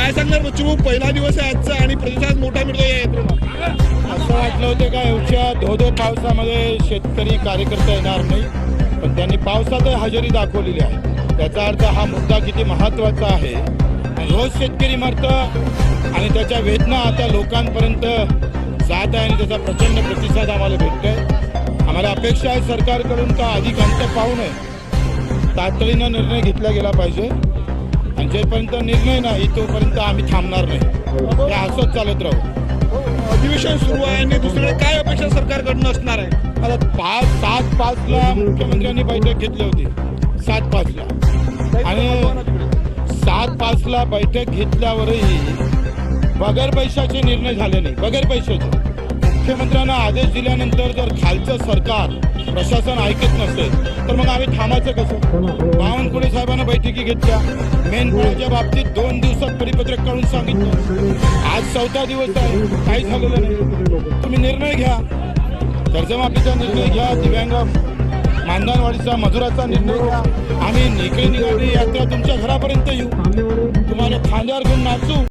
काय सांगणार बच्चू? पहिला दिवस आहे आजचा आणि प्रतिसाद मोठा मिळतो या यात्रेला असं वाटलं होतं का एवढ्या धो धो पावसामध्ये शेतकरी कार्यकर्ता येणार नाही पण त्यांनी पावसात हजेरी दाखवलेली आहे. त्याचा अर्थ हा मुद्दा किती महत्त्वाचा आहे आणि रोज शेतकरी मरतं आणि त्याच्या वेदना आता लोकांपर्यंत जात आहे आणि त्याचा प्रचंड प्रतिसाद आम्हाला भेटतोय. आम्हाला अपेक्षा आहे सरकारकडून का अधिक अंत पाहू नये. तातडीनं निर्णय घेतला गेला पाहिजे. जेपर्यंत निर्णय नाही तोपर्यंत आम्ही थांबणार नाही. हे असंच चालत राहू. अधिवेशन सुरू आहे आणि दुसरीकडे काय अपेक्षा सरकारकडनं असणार आहे? आता पाच सात पाचला मुख्यमंत्र्यांनी बैठक घेतली होती. सात पाचला. आणि सात पाचला बैठक घेतल्यावरही बगैर पैशाचे निर्णय झाले नाही. बगैर पैशाचे. मुख्यमंत्र्यांना आदेश दिल्यानंतर जर खालचं सरकार प्रशासन ऐकत नसेल तर मग आम्ही थांबायचं कसं? बावनकुळे साहेबांना बैठक घेतल्या. मेनपुण्याच्या बाबतीत दोन दिवसात परिपत्रक काढून सांगितलं. आज चौथा दिवस आहे. काही झालेलं नाही. तुम्ही निर्णय घ्या. कर्जमाफीचा निर्णय घ्या. दिव्यांग मानधनवाढीचा मजुराचा निर्णय घ्या. आम्ही निकळी निघाली यात्रा तुमच्या घरापर्यंत येऊ. तुम्हाला खांद्यावर घेऊन नाचू.